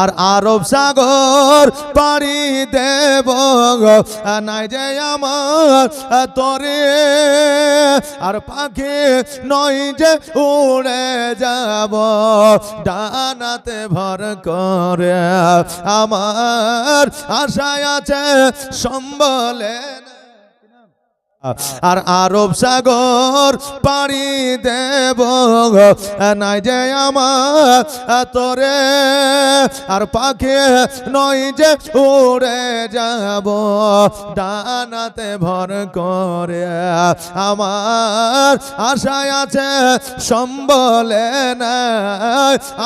আর আরব সাগর পাড়ি দেব নাই যে আমার তরে, আর পাখি নয় যে উড়ে যাব। ডানাতে ভর করে আমার আশায় আছে সম্বলে আর আরব সাগর পাড়ি দেব নাই যে আমার তোরে। আর পাখি নয় যে উড়ে যাব, ডানাতে ভর করে। আমার আশায় আছে সম্বলে না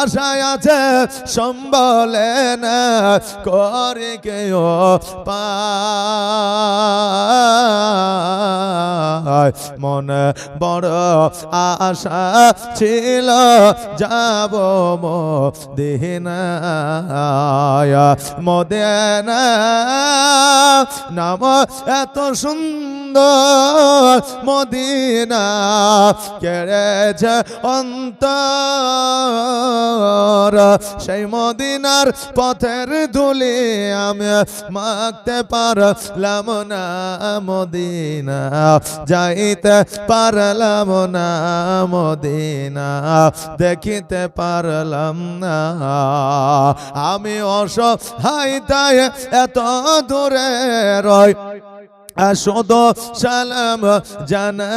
আশায় আছে সম্বলে না করে কেউ পায়। মনে বড় আশা ছিল যাব মদিনায় মদিনা নাম এত সুন্দর মদিনা কেড়েছে অন্তর। সেই মদিনার পথের ধুলি আমি মাখতে পারলাম না, মদিনা। যাইতে পারলাম না, মদিনা। দেখিতে পারলাম না। আমি অসহায় তাই এত দূরে রয় শুধু সালাম জানাই।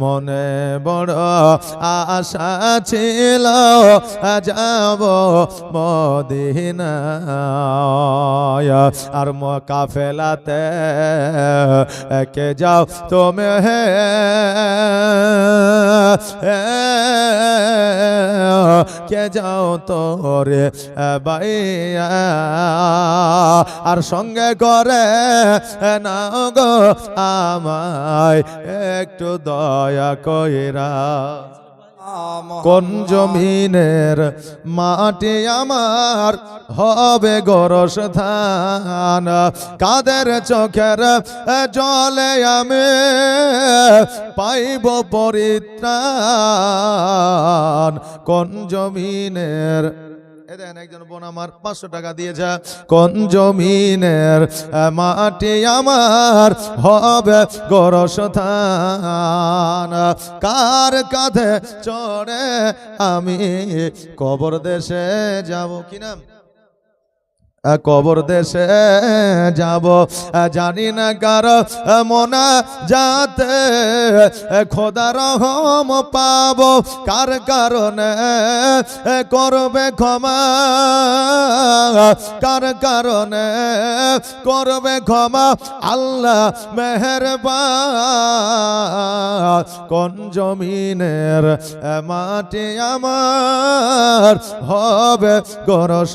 মনে বড় আশা ছিল যাব মদিনায়। আর ম কাফেলাতে কে যাও তুমি হে কে যাও তোরে? বাইয়া আর সঙ্গে করে না গো আমায় একটু দয়া কইরা। কোন জমিনের মাটি আমার হবে গরস ধান কাদের চোখের জলে আমি পাইব পরিত্রাণ। কোন জমিনের এ একজন বোন আমার পাঁচশো টাকা দিয়েছে। কোন জমিনের মাটি আমার হবে গরস ধান কার কাঁধে চড়ে আমি কবর দেশে যাব? কি নাম? কবর দেশে যাব। জানি না কার মোনা যাতে খোদা রহম পাব। কার কারণে করবে ক্ষমা? কার কারণে করবে ক্ষমা? আল্লাহ মেহরবান। কোন জমিনের মাটি আমার হবে গরস